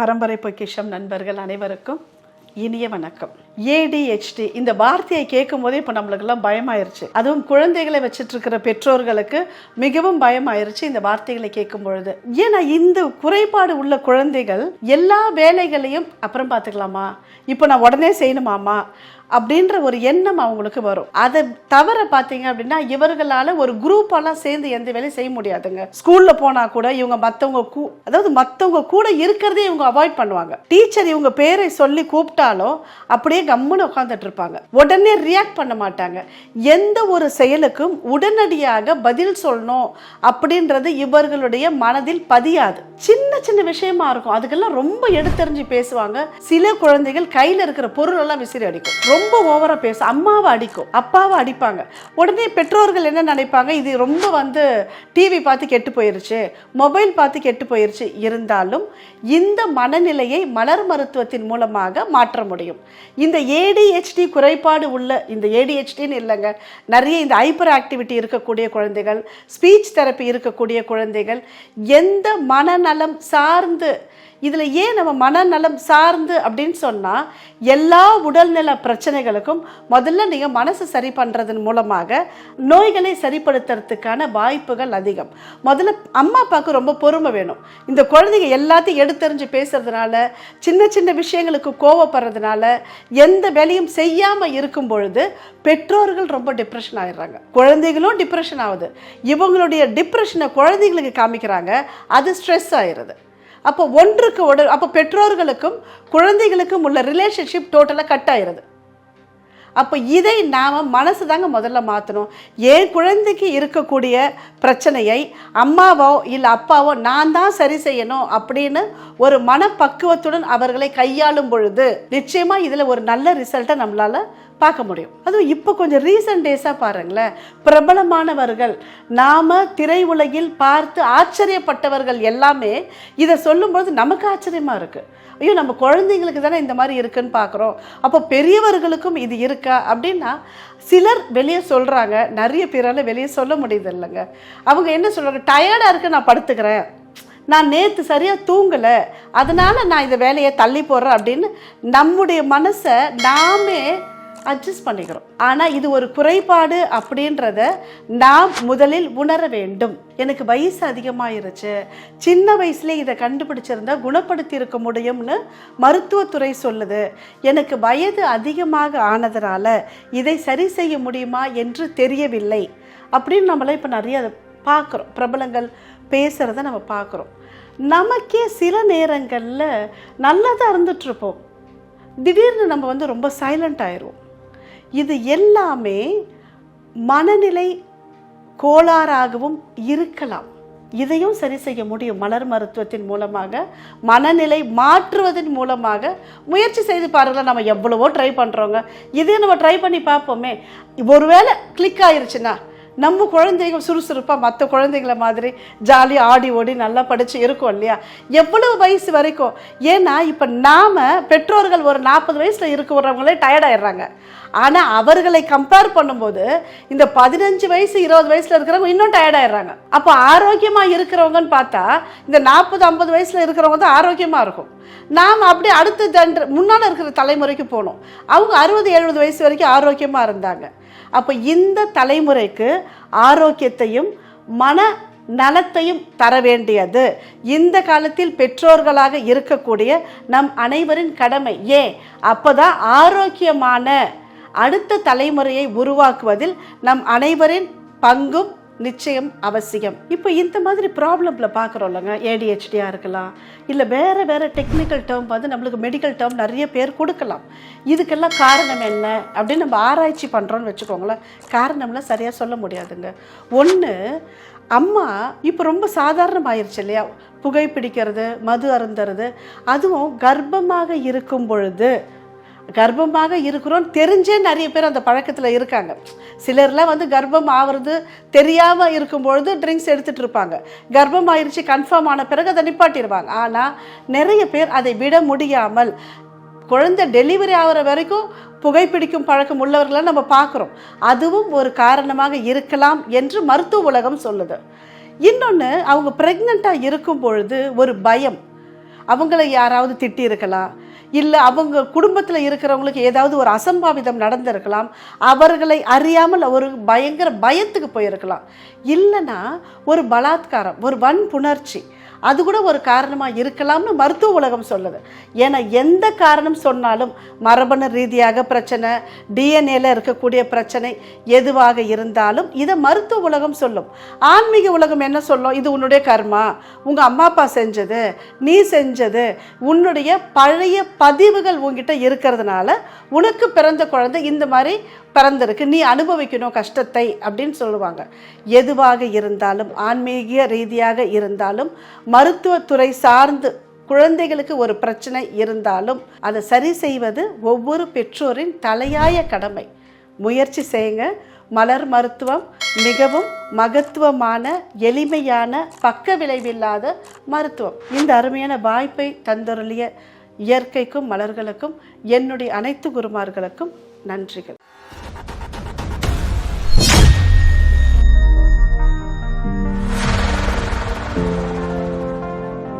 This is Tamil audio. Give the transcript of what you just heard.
பரம்பரை பொக்கிஷம் நண்பர்கள் அனைவருக்கும் இனிய வணக்கம். ஏடிஹெச்டி இந்த வார்த்தையை கேட்கும் போதே இப்போ நம்மளுக்கெல்லாம் பயமாயிருச்சு. அதுவும் குழந்தைகளை வச்சுட்டு இருக்கிற பெற்றோர்களுக்கு மிகவும் பயமாயிருச்சு இந்த வார்த்தைகளை கேட்கும் பொழுது ஏன்னா இந்த குறைபாடு உள்ள குழந்தைகள் எல்லா வேலைகளையும் அப்புறம் பார்த்துக்கலாமா? இப்போ நான் உடனே செய்யணுமாமா அப்படின்ற ஒரு எண்ணம் அவங்களுக்கு வரும். அதை தவிர பார்த்தீங்க அப்படின்னா இவர்களால் ஒரு குரூப்பெல்லாம் சேர்ந்து எந்த வேலையும் செய்ய முடியாதுங்க. ஸ்கூலில் போனால் கூட இவங்க மற்றவங்க கூ அதாவது மற்றவங்க கூட இருக்கிறதே இவங்க அவாய்ட் பண்ணுவாங்க. டீச்சர் இவங்க பேரை சொல்லி கூப்பிட்டாலும் அப்படியே கம்முன்னு உட்காந்துட்டு இருப்பாங்க. உடனே ரியாக்ட் பண்ண மாட்டாங்க. எந்த ஒரு செயலுக்கும் உடனடியாக பதில் சொல்லணும் அப்படின்றது இவர்களுடைய மனதில் பதியாது. சின்ன சின்ன விஷயமா இருக்கும். அதுக்கெல்லாம் ரொம்ப எடுத்தறிஞ்சு பேசுவாங்க. சில குழந்தைகள் கையில் இருக்கிற பொருள் எல்லாம் விசிறி அடிக்கும். ரொம்ப ஓவராக பேச அம்மாவை அடிக்கும் அப்பாவை அடிப்பாங்க. உடனே பெற்றோர்கள் என்ன நினைப்பாங்க? இது ரொம்ப வந்து டிவி பார்த்து கெட்டு போயிருச்சு மொபைல் பார்த்து கெட்டு போயிருச்சு. இருந்தாலும் இந்த மனநிலையை மலர் மருத்துவத்தின் மூலமாக மாற்ற முடியும். இந்த ஏடிஹெச்டி குறைபாடு உள்ள இந்த ஏடிஹெச்டின்னு இல்லைங்க நிறைய இந்த ஹைப்பர் ஆக்டிவிட்டி இருக்கக்கூடிய குழந்தைகள் ஸ்பீச் தெரப்பி இருக்கக்கூடிய குழந்தைகள் எந்த மனநலம் சார்ந்து இதில் ஏன் நம்ம மனநலம் சார்ந்து அப்படின்னு சொன்னால் எல்லா உடல்நல பிரச்சனைகளுக்கும் முதல்ல நீங்கள் மனசு சரி பண்ணுறதன் மூலமாக நோய்களை சரிப்படுத்துறதுக்கான வாய்ப்புகள் அதிகம். முதல்ல அம்மா அப்பாவுக்கு ரொம்ப பொறுமை வேணும். இந்த குழந்தைங்க எல்லாத்தையும் எடுத்தறிஞ்சு பேசுறதுனால சின்ன சின்ன விஷயங்களுக்கு கோவப்படுறதுனால எந்த வேலையும் செய்யாமல் இருக்கும் பொழுது பெற்றோர்கள் ரொம்ப டிப்ரெஷன் ஆயிடுறாங்க. குழந்தைகளும் டிப்ரெஷன் ஆகுது. இவங்களுடைய டிப்ரெஷனை குழந்தைங்களுக்கு காமிக்கிறாங்க. அது ஸ்ட்ரெஸ் ஆயிடுது அப்போ ஒன்றுக்கு ஒரு அப்போ பெற்றோர்களுக்கும் குழந்தைகளுக்கும் உள்ள ரிலேஷன்ஷிப் டோட்டலாக கட் ஆயிடுது அப்போ இதை நாம் மனசு தாங்க முதல்ல மாற்றணும் என் குழந்தைக்கு இருக்கக்கூடிய பிரச்சனையை அம்மாவோ இல்லை அப்பாவோ நான் தான் சரி செய்யணும் அப்படின்னு ஒரு மனப்பக்குவத்துடன் அவர்களை கையாளும் பொழுது நிச்சயமாக இதில் ஒரு நல்ல ரிசல்ட்டை நம்மளால் பார்க்க முடியும். அதுவும் இப்போ கொஞ்சம் ரீசன்ட் டேஸாக பாருங்களேன். பிரபலமானவர்கள் நாம் திரையுலகில் பார்த்து ஆச்சரியப்பட்டவர்கள் எல்லாமே இதை சொல்லும்போது நமக்கு ஆச்சரியமாக இருக்குது ஐயோ நம்ம குழந்தைங்களுக்கு தானே இந்த மாதிரி இருக்குன்னு பார்க்குறோம். அப்போ பெரியவர்களுக்கும் இது இருக்கா? அப்படின்னா சிலர் வெளியே சொல்கிறாங்க நிறைய பேரால் வெளியே சொல்ல முடியுது இல்லைங்க அவங்க என்ன சொல்கிறாங்க டயர்டாக இருக்க நான் படுத்துக்கிறேன். நான் நேற்று சரியாக தூங்கலை. அதனால் நான் இந்த வேலையை தள்ளி போடுறேன். அப்படின்னு நம்முடைய மனசை நாமே அட்ஜஸ்ட் பண்ணிக்கிறோம். ஆனால் இது ஒரு குறைபாடு அப்படின்றத நாம் முதலில் உணர வேண்டும். எனக்கு வயசு அதிகமாயிருச்சு. சின்ன வயசுலேயே இதை கண்டுபிடிச்சிருந்தா குணப்படுத்தி இருக்க முடியும்னு மருத்துவத்துறை சொல்லுது. எனக்கு வயது அதிகமாக ஆனதுனால இதை சரி செய்ய முடியுமா என்று தெரியவில்லை. அப்படின்னு நம்மளாம் இப்போ நிறைய அதை பார்க்குறோம். பிரபலங்கள் பேசுகிறத நம்ம பார்க்குறோம். நமக்கே சில நேரங்களில் நல்லதாக இருந்துட்டுருப்போம் இருந்துகிட்ருப்போம் திடீர்னு நம்ம வந்து ரொம்ப சைலண்ட் ஆயிடுவோம் இது எல்லாமே மனநிலை கோளாறாகவும் இருக்கலாம். இதையும் சரி செய்ய முடியும் மலர் மருத்துவத்தின் மூலமாக மனநிலை மாற்றுவதன் மூலமாக. முயற்சி செய்து பாருங்களேன் நம்ம எவ்வளவோ ட்ரை பண்ணுறோங்க இதையும் நம்ம ட்ரை பண்ணி பார்ப்போமே. ஒருவேளை கிளிக் ஆயிருச்சுன்னா நம்ம குழந்தைகள் சுறுசுறுப்பாக மற்ற குழந்தைங்கள மாதிரி ஜாலியாக ஆடி ஓடி நல்லா படித்து இருக்கோம் இல்லையா? எவ்வளவு வயசு வரைக்கும்? ஏன்னா இப்போ நாம் பெற்றோர்கள் ஒரு நாற்பது வயசில் இருக்கிறவங்களே டயர்டாயிடுறாங்க ஆனால் அவர்களை கம்பேர் பண்ணும்போது இந்த பதினஞ்சு வயசு இருபது வயசில் இருக்கிறவங்க இன்னும் டயர்டாயிடுறாங்க அப்போ ஆரோக்கியமாக இருக்கிறவங்கன்னு பார்த்தா இந்த நாற்பது ஐம்பது வயசில் இருக்கிறவங்க தான் ஆரோக்கியமாக இருக்கும். நாம் அப்படியே அடுத்த தண்டு முன்னால் இருக்கிற தலைமுறைக்கு போகணும். அவங்க அறுபது எழுபது வயசு வரைக்கும் ஆரோக்கியமாக இருந்தாங்க. அப்போ இந்த தலைமுறைக்கு ஆரோக்கியத்தையும் மன நலத்தையும் தர வேண்டியது. இந்த காலத்தில் பெற்றோர்களாக இருக்கக்கூடிய நம் அனைவரின் கடமை ஏன்? அப்போதான் ஆரோக்கியமான அடுத்த தலைமுறையை உருவாக்குவதில் நம் அனைவரின் பங்கும் நிச்சயம் அவசியம். இப்போ இந்த மாதிரி ப்ராப்ளமில் பார்க்குறோம்லங்க ஏடிஹெச்டியாக இருக்கலாம் இல்லை வேறு வேறு டெக்னிக்கல் டேர்ம் வந்து நம்மளுக்கு மெடிக்கல் டேர்ம் நிறைய பேர் கொடுக்கலாம். இதுக்கெல்லாம் காரணம் என்ன அப்படின்னு நம்ம ஆராய்ச்சி பண்ணுறோன்னு வச்சுக்கோங்களேன். காரணம்லாம் சரியாக சொல்ல முடியாதுங்க. ஒன்று அம்மா இப்போ ரொம்ப சாதாரணமாயிருச்சு இல்லையா? புகைப்பிடிக்கிறது மது அருந்துறது அதுவும் கர்ப்பமாக இருக்கும் பொழுது கர்ப்பமாக இருக்கிறோம். தெரிஞ்சே நிறைய பேர் அந்த பழக்கத்தில் இருக்காங்க. சிலர்லாம் வந்து கர்ப்பம் ஆகிறது தெரியாமல் இருக்கும்பொழுது ட்ரிங்க்ஸ் எடுத்துகிட்டு இருப்பாங்க. கர்ப்பம் ஆயிடுச்சு கன்ஃபார்ம் ஆன பிறகு அதை நிப்பாட்டிடுவாங்க ஆனால் நிறைய பேர் அதை விட முடியாமல் குழந்தை டெலிவரி ஆகிற வரைக்கும் புகைப்பிடிக்கும் பழக்கம் உள்ளவர்களை நம்ம பார்க்குறோம். அதுவும் ஒரு காரணமாக இருக்கலாம் என்று மருத்துவ உலகம் சொல்லுது. இன்னொன்று அவங்க ப்ரெக்னெண்ட்டாக இருக்கும் பொழுது ஒரு பயம். அவங்கள யாராவது திட்டி இருக்கலாம் இல்லை அவங்க குடும்பத்தில் இருக்கிறவங்களுக்கு ஏதாவது ஒரு அசம்பாவிதம் நடந்திருக்கலாம் அவர்களை அறியாமல் ஒரு பயங்கர பயத்துக்கு போயிருக்கலாம். இல்லைன்னா ஒரு பலாத்காரம் ஒரு வன்புணர்ச்சி அது கூட ஒரு காரணமாக இருக்கலாம்னு மருத்துவ உலகம் சொல்லுது. ஏன்னா எந்த காரணம் சொன்னாலும் மரபணு ரீதியாக பிரச்சனை டிஎன்ஏல இருக்கக்கூடிய பிரச்சனை எதுவாக இருந்தாலும் இதை மருத்துவ உலகம் சொல்லும். ஆன்மீக உலகம் என்ன சொல்லும்? இது உன்னுடைய கர்மா. உங்கள் அம்மா அப்பா செஞ்சது நீ செஞ்சது உன்னுடைய பழைய பதிவுகள் உங்ககிட்ட இருக்கிறதுனால உனக்கு பிறந்த குழந்தை இந்த மாதிரி பிறந்திருக்கு. நீ அனுபவிக்கணும் கஷ்டத்தை அப்படின்னு சொல்லுவாங்க. எதுவாக இருந்தாலும் ஆன்மீக ரீதியாக இருந்தாலும் மருத்துவத்துறை சார்ந்து குழந்தைகளுக்கு ஒரு பிரச்சனை இருந்தாலும் அதை சரி செய்வது ஒவ்வொரு பெற்றோரின் தலையாய கடமை. முயற்சி செய்யுங்க. மலர் மருத்துவம் மிகவும் மகத்துவமான எளிமையான பக்க விளைவில்லாத மருத்துவம். இந்த அருமையான வாய்ப்பை தந்தருளிய இயற்கைக்கும் மலர்களுக்கும் என்னுடைய அனைத்து குருமார்களுக்கும் நன்றிகள்.